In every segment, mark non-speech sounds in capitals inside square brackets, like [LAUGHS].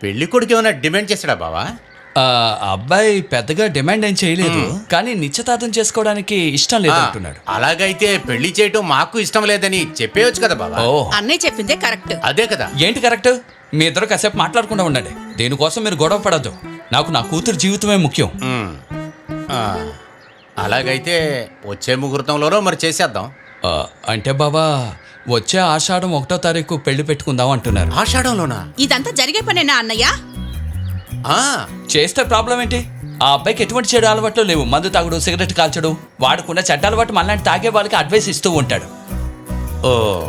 పెళ్ళి కొడుకు ఏమైనా డిమాండ్ చేశాడా బావా? ఆ అబ్బాయి పెద్దగా డిమాండ్ ఏం చేయలేదు కానీ నిశ్చితార్థం చేసుకోవడానికి ఇష్టం లేదు అంటున్నాడు అలాగైతే పెళ్ళి చేయటం మాకు ఇష్టం లేదని చెప్పేయచ్చు కదా బావా? ఓ అన్నయ్య చెప్పిందే కరెక్ట్. అదే కదా. ఏంటి కరెక్ట్? మీ ఇద్దరు కాసేపు మాట్లాడకుండా ఉండండి. దేనికోసం మీరు గొడవ పడద్దు. నాకు నా కూతురు జీవితమే ముఖ్యం. ఉమ్. ఆ, అలాగైతే వచ్చే ముహూర్తంలోనో మరి చేసేద్దాం. ఆ, అంటే బాబా వచ్చే ఆషాఢం ఒకటో తారీఖు పెళ్ళి పెట్టుకుందాం అంటున్నారు. ఆషాఢంలోనా? ఇదంతా జరిగే పనేనా అన్నయ్య? ఆ, చేస్తే ప్రాబ్లం ఏంటి? ఆ అబ్బాయికి ఎటువంటి చెడు అలవాట్లు లేవు. మందు తాగుడు సిగరెట్ కాల్చడు వాడుకున్న చెడ్డ అలవాటు మళ్ళీ తాగే వాళ్ళకి అడ్వైస్ ఇస్తూ ఉంటాడు. ఓ.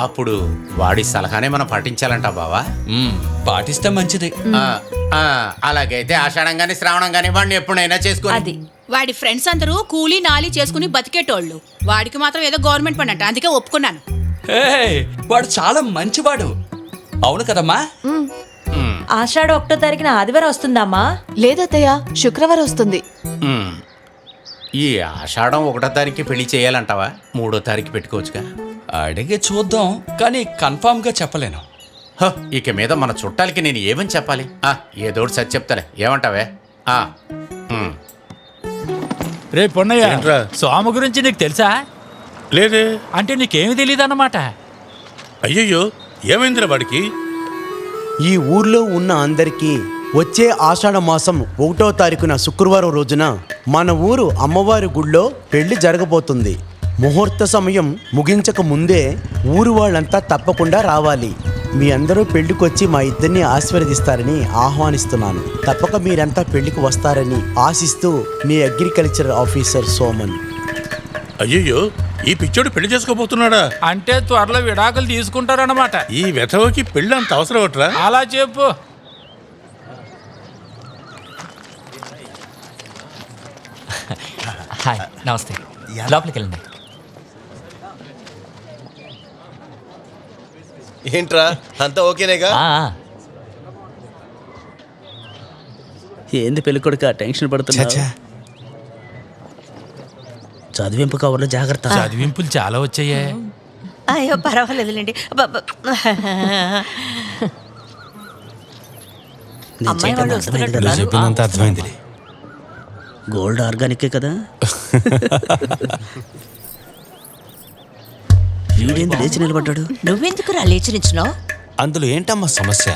అప్పుడు వాడి సలహానే మనం పాటించాలంట బావా. మ్మ్, పాటిస్తే మంచిది. ఆ, ఆ, అలాగైతే ఆషాఢం గాని శ్రావణం గాని వాడిని ఎప్పుడైనా చేసుకో అది. వాడి ఫ్రెండ్స్ అందరూ కూలీ నాలి చేసుకుని బతికేటోళ్ళు. వాడికి మాత్రం ఏదో గవర్నమెంట్ పని అంట అందుకే ఒప్పుకున్నాను. వాడు చాలా మంచివాడు. అవును కదమ్మా? ఆషాఢ ఒకటో తారీఖున ఆదివారం వస్తుందమ్మా? లేదత్తయ్య శుక్రవారం వస్తుంది. ఈ ఆషాఢం ఒకటో తారీఖు పెళ్ళి చేయాలంటావా? మూడో తారీఖు పెట్టుకోవచ్చుగా. అడిగి చూద్దాం కానీ కన్ఫామ్గా చెప్పలేను. హ, ఇక మీద మన చుట్టాలకి నేను ఏమని చెప్పాలి? ఆ, ఏదోటి సరి చెప్తాలే. ఏమంటావే? ఆ, ఉమ్. రే పొన్నయ్య ఏంట్రా? సోమ గురించి నీకు తెలుసా? లేదే. అంటే నీకేమి తెలియదు అన్నమాట అయ్యయ్యో ఏమైందిరా వాడికి? ఈ ఊర్లో ఉన్న అందరికీ వచ్చే ఆషాఢ మాసం ఒకటో తారీఖున శుక్రవారం రోజున మన ఊరు అమ్మవారి గుళ్ళో పెళ్ళి జరగబోతుంది. ముహూర్త సమయం ముగించక ముందే ఊరు వాళ్ళంతా తప్పకుండా రావాలి. మీ అందరూ పెళ్ళికొచ్చి మా ఇద్దరిని ఆశీర్వదిస్తారని ఆహ్వానిస్తున్నాను. తప్పక మీరంతా పెళ్ళికి వస్తారని ఆశిస్తూ మీ అగ్రికల్చర్ ఆఫీసర్ సోమన్. అయ్యయ్యో ఈ పిచ్చోడు పెళ్ళి చేసుకోబోతున్నాడా? అంటే త్వరలో విడాకులు తీసుకుంటారన్నమాట. ఈ వెధవకి పెళ్ళి అంత అవసరం అలా చెప్పు. హాయ్ నమస్తే. లోపలికి వెళ్ళండి ఏంట్రా? అంతా ఓకేనేగా? ఆ, ఆ. ఏంది పెళ్ళికొడుక టెన్షన్ పడుతున్నా చదివింపు కవర్లో జాగ్రత్త. చదివింపులు చాలా వచ్చాయే. అయ్యో పర్వాలేదులేండి. అబ్బబ్బ. అమ్మాయి వాళ్ళు వస్తున్నట్టు ఉన్నారు. చెప్పిందంతా అర్థమైంది గోల్డ్ ఆర్గానికే కదా? [LAUGHS] వీడేంది లేచి నిలబడ్డాడు? నువ్వెందుకు రా లేచి నిచ్చినావు అందులో ఏంటమ్మా సమస్య?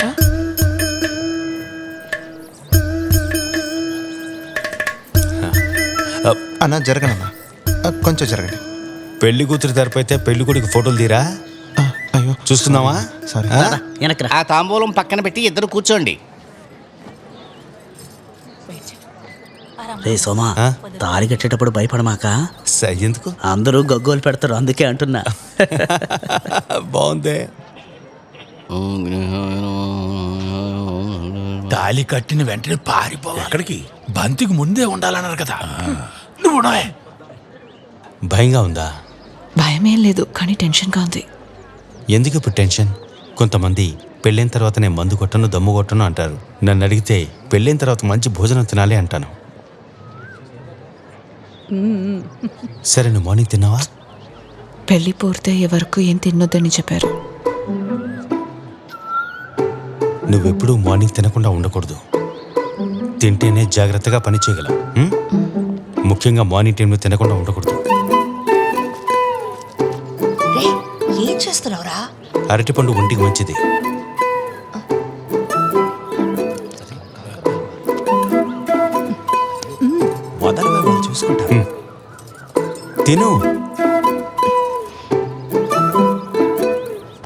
అన్న జరగనన్నా. కొంచెం జరగండి. పెళ్ళి కూతురు తరపైతే పెళ్ళి కొడుకు ఫోటోలు తీరా? అయ్యో. చూసుకుందామా సరే. వెనక్రా ఆ తాంబూలం పక్కన పెట్టి ఇద్దరు కూర్చోండి. రే సోమా తాళి కట్టేటప్పుడు భయపడమాక ఎందుకు? అందరూ గగ్గోలు పెడతారు అందుకే అంటున్నా. బాగుంది. తాలి కట్టిన వెంటనే పారిపోవాలి. ఎక్కడికి బంతికి ముందే ఉండాలన్నారు కదా. నువ్వు ఉండవే. భయంగా ఉందా? భయమేం లేదు కానీ టెన్షన్గా ఉంది. ఎందుకు ఇప్పుడు టెన్షన్? కొంతమంది పెళ్ళైన తర్వాత నేను మందు కొట్టను దమ్ము కొట్టను అంటారు. నన్ను అడిగితే పెళ్ళైన తర్వాత మంచి భోజనం తినాలి అంటాను. సరే నువ్వు మార్నింగ్ తిన్నావా? పెళ్ళి పూర్తయ్యే వరకు ఏం తినొద్దని చెప్పారు. నువ్వెప్పుడూ మార్నింగ్ తినకుండా ఉండకూడదు. తింటేనే జాగ్రత్తగా పని చేయగలం? ముఖ్యంగా మార్నింగ్ టైంలో తినకుండా ఉండకూడదు. ఏం చేస్తున్నావురా? అరటిపండు ఒంటికి మంచిది. తిను.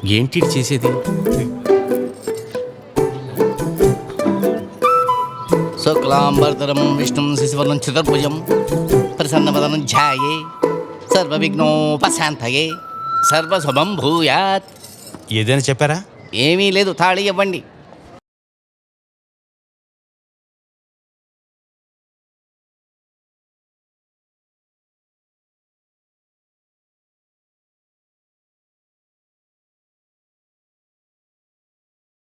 ఏంటి చేసేది? శుక్లాంబరతరం విష్ణుం శిశువర్ణం చతుర్భుజం ప్రసన్నవదనం ధ్యాయే సర్వవిఘ్నోపశాంతయే సర్వశుభం భూయాత్. ఏదైనా చెప్పారా? ఏమీ లేదు తాళి ఇవ్వండి.